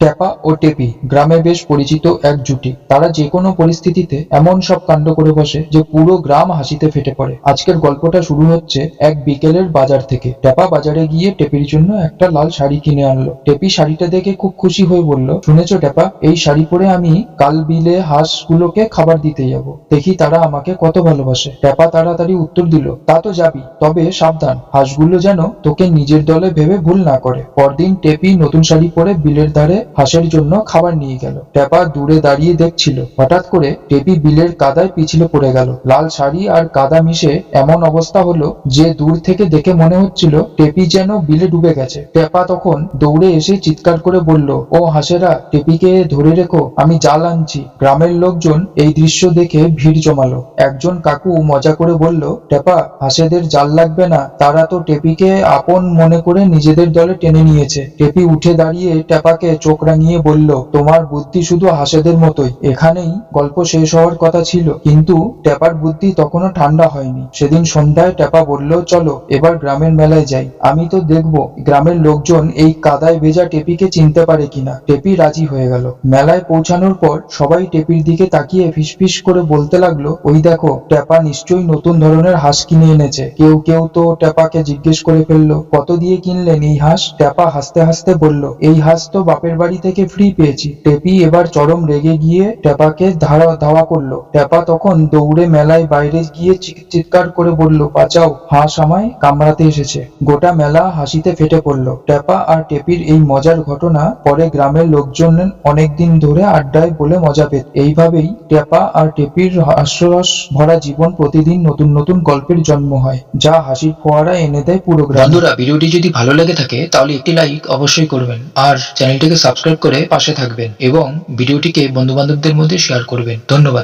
ট্যাপা ও টেপি গ্রামে বেশ পরিচিত এক জুটি। তারা যে কোনো পরিস্থিতিতে এমন সব কাণ্ড করে বসে যে পুরো গ্রাম হাসিতে ফেটে পড়ে। আজকের গল্পটা শুরু হচ্ছে এক বিকেলের বাজার থেকে। ট্যাপা বাজারে গিয়ে টেপির জন্য একটা লাল শাড়ি কিনে আনলো। টেপি শাড়িটা দেখে খুব খুশি হয়ে বলল, শুনেছো ট্যাপা এই শাড়ি পরে আমি কাল বিলে হাঁসগুলোকে খাবার দিতে যাব। দেখি তারা আমাকে কত ভালোবাসে। ট্যাপা তাড়াতাড়ি উত্তর দিল, তা তো যাবি, তবে সাবধান, হাঁসগুলো যেন তোকে নিজের দলে ভেবে ভুল না করে। পরদিন টেপি নতুন শাড়ি পরে বিলের ধারে হাঁসের জন্য খাবার নিয়ে গেল। ট্যাপা দূরে দাঁড়িয়ে দেখছিল। হঠাৎ করে টেপি বিলের কাদায় পিছলে পড়ে গেল। লাল শাড়ি আর কাদা মিশে এমন অবস্থা হলো যে দূর থেকে দেখে মনে হচ্ছিল টেপি যেন বিলে ডুবে গেছে। টেপা তখন দৌড়ে এসে চিৎকার করে বলল, ও হাঁসেরা, টেপিকে ধরে রেখো, আমি জাল আনছি। গ্রামের লোকজন এই দৃশ্য দেখে ভিড় জমালো। একজন কাকু মজা করে বলল টেপা হাঁসেদের জাল লাগবে না। তারা তো টেপিকে আপন মনে করে নিজেদের দলে টেনে নিয়েছে। টেপি উঠে দাঁড়িয়ে টেপাকে চোখ রাঙিয়ে বলল, তোমার বুদ্ধি শুধু হাঁসেদের মতোই। এখানেই গল্প শেষ হওয়ার কথা ছিল। কিন্তু টেপার বুদ্ধি তখনও ঠান্ডা হয়নি। সেদিন সন্ধ্যায় টেপা বলল, চলো, এবার গ্রামের মেলায় যাই। আমি তো দেখব গ্রামের লোকজন এই কাদায় ভেজা টেপিকে চিনতে পারে কিনা টেপি রাজি হয়ে গেল। মেলায় পৌঁছানোর পর সবাই টেপির দিকে তাকিয়ে ফিসফিস করে বলতে লাগল, ওই দেখো, ট্যাপা নিশ্চয়ই নতুন ধরনের হাঁস কিনে এনেছে। কেউ কেউ তো ট্যাপাকে জিজ্ঞেস করে ফেলল, কত দিয়ে কিনলেন এই হাঁস? ট্যাপা হাসতে হাসতে বলল, এই হাঁস তো বাপের বাড়ি থেকে ফ্রি পেয়েছি। টেপি এবার চরম রেগে গিয়ে টেপাকে ধারা ধাওয়া করল। টেপা তখন দৌড়ে মেলায় বাইরে গিয়ে চিৎকার করে বলল, বাঁচাও, হাঁস আমায় কামড়াতে এসেছে। গোটা মেলা হাসিতে ফেটে পড়ল। টেপা আর টেপির এই মজার ঘটনা পরে গ্রামের লোকজন অনেকদিন ধরে আড্ডায় বলে মজা পেত। এইভাবেই টেপা আর টেপির হাস্যরস ভরা জীবন প্রতিদিন নতুন নতুন গল্পের জন্ম হয়, যা হাসির ফোয়ারা এনে দেয় পুরো গ্রাম। বন্ধুরা, ভিডিওটি যদি ভালো লেগে থাকে, তাহলে একটি লাইক অবশ্যই করবেন। আর চ্যানেলটিকে সাবস্ক্রাইব করে পাশে থাকবেন এবং ভিডিওটিকে বন্ধু বান্ধবদের মধ্যে শেয়ার করবেন। ধন্যবাদ।